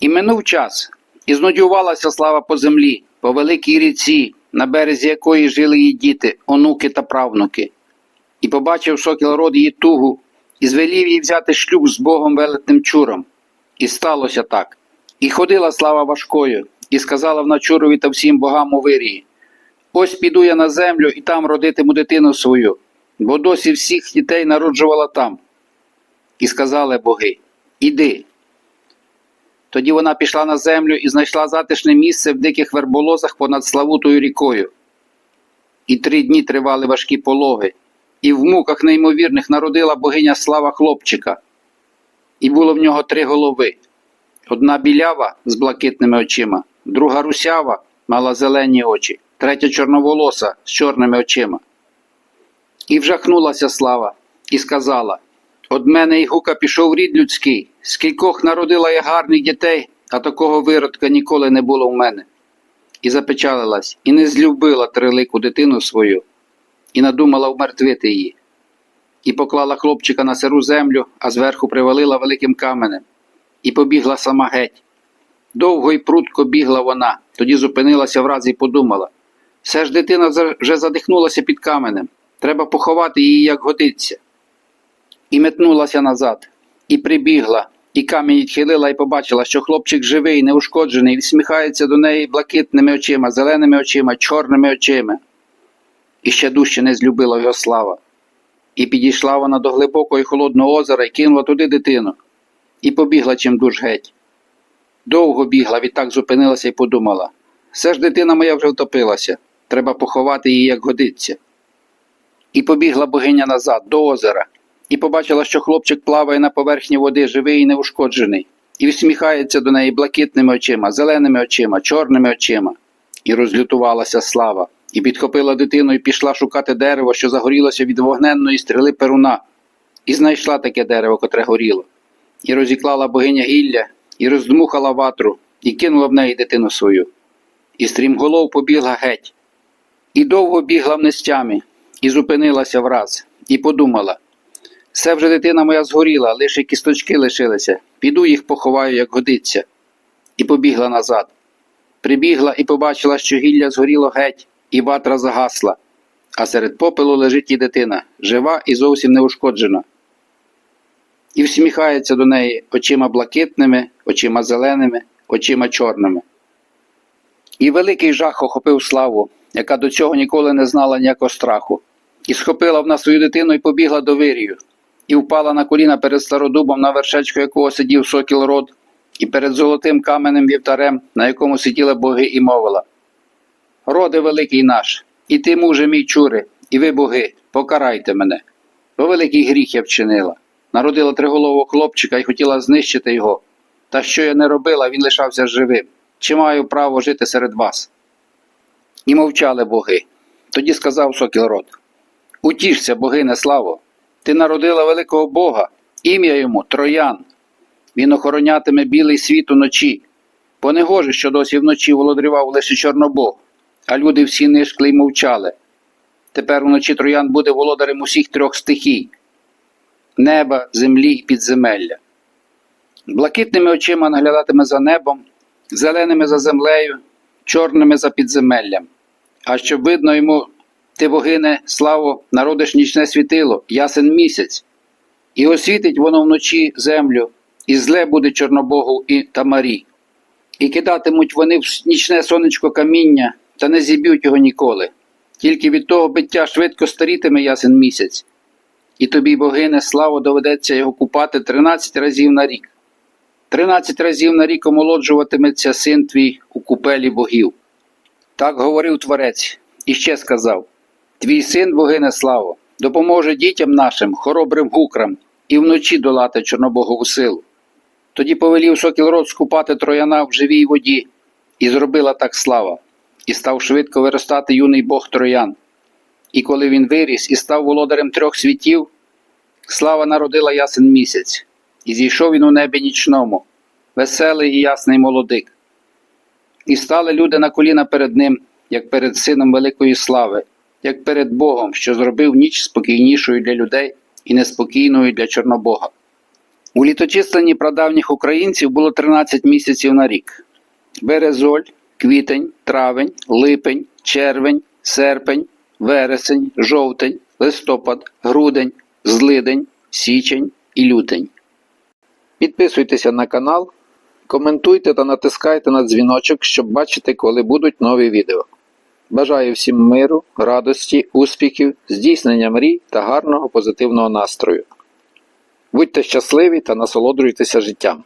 І минув час, і знудювалася слава по землі, по великій ріці, на березі якої жили її діти, онуки та правнуки. І побачив сокіл род її тугу, і звелів їй взяти шлюб з Богом велетним чуром. І сталося так. І ходила слава важкою, і сказала вона чурові та всім богам у вирії. Ось піду я на землю і там родитиму дитину свою, бо досі всіх дітей народжувала там. І сказали боги: Іди. Тоді вона пішла на землю і знайшла затишне місце в диких верболозах понад Славутою рікою. І три дні тривали важкі пологи, і в муках неймовірних народила богиня слава хлопчика. І було в нього три голови: одна білява з блакитними очима, друга русява мала зелені очі, третя чорноволоса з чорними очима. І вжахнулася слава, і сказала: Од мене і гука пішов рід людський, скількох народила я гарних дітей, а такого виродка ніколи не було в мене. І запечалилась, і не злюбила трилику дитину свою, і надумала вмертвити її. І поклала хлопчика на сиру землю, а зверху привалила великим каменем, і побігла сама геть. Довго й прудко бігла вона, тоді зупинилася враз і подумала. Все ж дитина вже задихнулася під каменем. Треба поховати її, як годиться. І метнулася назад, і прибігла, і камінь відхилила, і побачила, що хлопчик живий, неушкоджений, і всміхається до неї блакитними очима, зеленими очима, чорними очима. І ще дужче не злюбила його слава. І підійшла вона до глибокого і холодного озера і кинула туди дитину, і побігла чимдуж геть. Довго бігла, відтак зупинилася і подумала: все ж дитина моя вже втопилася, треба поховати її, як годиться. І побігла богиня назад, до озера, і побачила, що хлопчик плаває на поверхні води, живий і неушкоджений, і всміхається до неї блакитними очима, зеленими очима, чорними очима. І розлютувалася слава, і підхопила дитину і пішла шукати дерево, що загорілося від вогненної стріли перуна, і знайшла таке дерево, котре горіло, і розіклала богиня гілля, і роздмухала ватру, і кинула в неї дитину свою. І стрімголов побігла геть, і довго бігла в нестямі, і зупинилася враз, і подумала. Все вже дитина моя згоріла, лише кісточки лишилися. Піду їх поховаю, як годиться. І побігла назад. Прибігла і побачила, що гілля згоріло геть, і ватра загасла, а серед попелу лежить і дитина, жива і зовсім неушкоджена. І всміхається до неї очима блакитними, очима зеленими, очима чорними. І великий жах охопив славу, яка до цього ніколи не знала ніякого страху, і схопила вона свою дитину і побігла до вирію, і впала на коліна перед стародубом, на вершечку якого сидів сокіл род, і перед золотим каменем вівтарем, на якому сиділи боги, і мовила: Роди великий наш, і ти, муже мій чури, і ви, боги, покарайте мене, бо великий гріх я вчинила. Народила триголового хлопчика і хотіла знищити його. Та що я не робила, він лишався живим. Чи маю право жити серед вас? І мовчали боги. Тоді сказав сокіл род: Утішся, богине славо, ти народила великого Бога, ім'я йому Троян. Він охоронятиме білий світ уночі, бо не гоже, що досі вночі володарював лише Чорнобог, а люди всі нишкли й мовчали. Тепер уночі Троян буде володарем усіх трьох стихій неба, землі і підземелля. Блакитними очима наглядатиме за небом, зеленими за землею, чорними за підземеллям. А щоб видно йому, ти богине, славу, народиш нічне світило, ясен місяць, і освітить воно вночі землю, і зле буде Чорнобогу і Тамарі. І кидатимуть вони в нічне сонечко каміння, та не зіб'ють його ніколи. Тільки від того биття швидко старітиме ясен місяць, і тобі, богине, славу доведеться його купати тринадцять разів на рік. Тринадцять разів на рік омолоджуватиметься син твій у купелі богів. Так говорив творець і ще сказав: Твій син, богине славо, допоможе дітям нашим, хоробрим гукрам, і вночі долати Чорнобогову силу. Тоді повелів сокіл род скупати трояна в живій воді, і зробила так слава, і став швидко виростати юний бог троян. І коли він виріс і став володарем трьох світів, слава народила ясен місяць, і зійшов він у небі нічному, веселий і ясний молодик. І стали люди на коліна перед ним, як перед сином великої слави, як перед Богом, що зробив ніч спокійнішою для людей і неспокійною для Чорнобога. У літочисленні прадавніх українців було 13 місяців на рік: березоль, квітень, травень, липень, червень, серпень, вересень, жовтень, листопад, грудень, злидень, січень і лютень. Підписуйтеся на канал, коментуйте та натискайте на дзвіночок, щоб бачити, коли будуть нові відео. Бажаю всім миру, радості, успіхів, здійснення мрій та гарного позитивного настрою. Будьте щасливі та насолоджуйтеся життям.